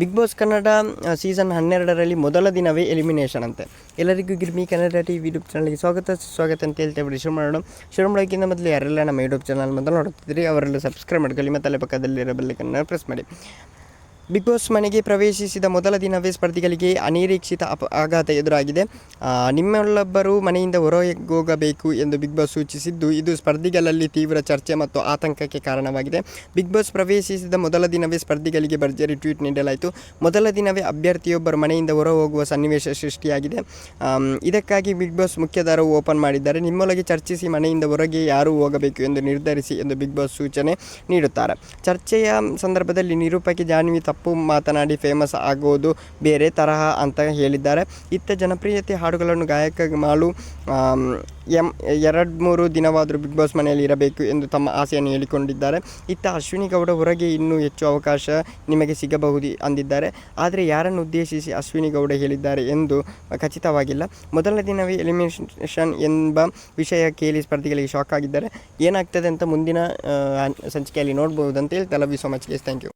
Big boss Kannada season ಹನ್ನೆರಡರಲ್ಲಿ ಮೊದಲ ದಿನವೇ ಎಲಿಮಿನೇಷನ್ ಅಂತೆ. ಎಲ್ಲರಿಗೂ ಗಿರ್ಮಿ ಕನ್ನಡ ಟಿ ಯೂಟ್ಯೂಬ್ ಚಾನಲ್ಗೆ ಸ್ವಾಗತ ಸ್ವಾಗತ ಅಂತ ಹೇಳ್ತೇವೆ ಬಿಡಿ. ಶುರು ಮಾಡೋಣ. ಶುರು ಮಾಡೋಕ್ಕಿಂತ ಮೊದಲು ಯಾರೆಲ್ಲ ನಮ್ಮ ಯೂಟ್ಯೂಬ್ ಚಾನಲ್ ಮೊದಲು ನೋಡ್ತಿದ್ರಿ ಅವರೆಲ್ಲ ಸಬ್ಸ್ಕ್ರೈಬ್ ಮಾಡ್ಕೊಳ್ಳಿ, ಮತ್ತು ಪಕ್ಕದಲ್ಲಿರೋ ಬೆಲ್ಲಕ್ಕನ್ನು ಪ್ರೆಸ್ ಮಾಡಿ. ಬಿಗ್ ಬಾಸ್ ಮನೆಗೆ ಪ್ರವೇಶಿಸಿದ ಮೊದಲ ದಿನವೇ ಸ್ಪರ್ಧಿಗಳಿಗೆ ಅನಿರೀಕ್ಷಿತ ಅಪ ಆಘಾತ ಎದುರಾಗಿದೆ. ನಿಮ್ಮೆಲ್ಲೊಬ್ಬರು ಮನೆಯಿಂದ ಹೊರಗೋಗಬೇಕು ಎಂದು ಬಿಗ್ ಬಾಸ್ ಸೂಚಿಸಿದ್ದು, ಇದು ಸ್ಪರ್ಧಿಗಳಲ್ಲಿ ತೀವ್ರ ಚರ್ಚೆ ಮತ್ತು ಆತಂಕಕ್ಕೆ ಕಾರಣವಾಗಿದೆ. ಬಿಗ್ ಬಾಸ್ ಪ್ರವೇಶಿಸಿದ ಮೊದಲ ದಿನವೇ ಸ್ಪರ್ಧಿಗಳಿಗೆ ಭರ್ಜರಿ ಟ್ವೀಟ್ ನೀಡಲಾಯಿತು. ಮೊದಲ ದಿನವೇ ಅಭ್ಯರ್ಥಿಯೊಬ್ಬರು ಮನೆಯಿಂದ ಹೊರ ಹೋಗುವ ಸನ್ನಿವೇಶ ಸೃಷ್ಟಿಯಾಗಿದೆ. ಇದಕ್ಕಾಗಿ ಬಿಗ್ ಬಾಸ್ ಮುಖ್ಯದಾರವು ಓಪನ್ ಮಾಡಿದ್ದಾರೆ. ನಿಮ್ಮೊಳಗೆ ಚರ್ಚಿಸಿ ಮನೆಯಿಂದ ಹೊರಗೆ ಯಾರು ಹೋಗಬೇಕು ಎಂದು ನಿರ್ಧರಿಸಿ ಎಂದು ಬಿಗ್ ಬಾಸ್ ಸೂಚನೆ ನೀಡುತ್ತಾರೆ. ಚರ್ಚೆಯ ಸಂದರ್ಭದಲ್ಲಿ ನಿರೂಪಕಿ ಜಾನ್ವಿ ತಪ್ಪು ಮಾತನಾಡಿ ಫೇಮಸ್ ಆಗೋದು ಬೇರೆ ತರಹ ಅಂತ ಹೇಳಿದ್ದಾರೆ. ಇತ್ತ ಜನಪ್ರಿಯತೆ ಹಾಡುಗಳನ್ನು ಗಾಯಕ ಮಾಡು ಎಂ, ಎರಡು ಮೂರು ದಿನವಾದರೂ ಬಿಗ್ ಬಾಸ್ ಮನೆಯಲ್ಲಿ ಇರಬೇಕು ಎಂದು ತಮ್ಮ ಆಸೆಯನ್ನು ಹೇಳಿಕೊಂಡಿದ್ದಾರೆ. ಇತ್ತ ಅಶ್ವಿನಿ ಗೌಡ ಹೊರಗೆ ಇನ್ನೂ ಹೆಚ್ಚು ಅವಕಾಶ ನಿಮಗೆ ಸಿಗಬಹುದು ಅಂದಿದ್ದಾರೆ. ಆದರೆ ಯಾರನ್ನು ಉದ್ದೇಶಿಸಿ ಅಶ್ವಿನಿ ಗೌಡ ಹೇಳಿದ್ದಾರೆ ಎಂದು ಖಚಿತವಾಗಿಲ್ಲ. ಮೊದಲ ದಿನವೇ ಎಲಿಮಿನೇಷನ್ ಎಂಬ ವಿಷಯ ಕೇಳಿ ಸ್ಪರ್ಧಿಗಳಿಗೆ ಶಾಕ್ ಆಗಿದ್ದಾರೆ. ಏನಾಗ್ತದೆ ಅಂತ ಮುಂದಿನ ಸಂಚಿಕೆಯಲ್ಲಿ ನೋಡ್ಬೋದು ಅಂತ ಹೇಳ್ತಲ್ಲ you so much yes thank you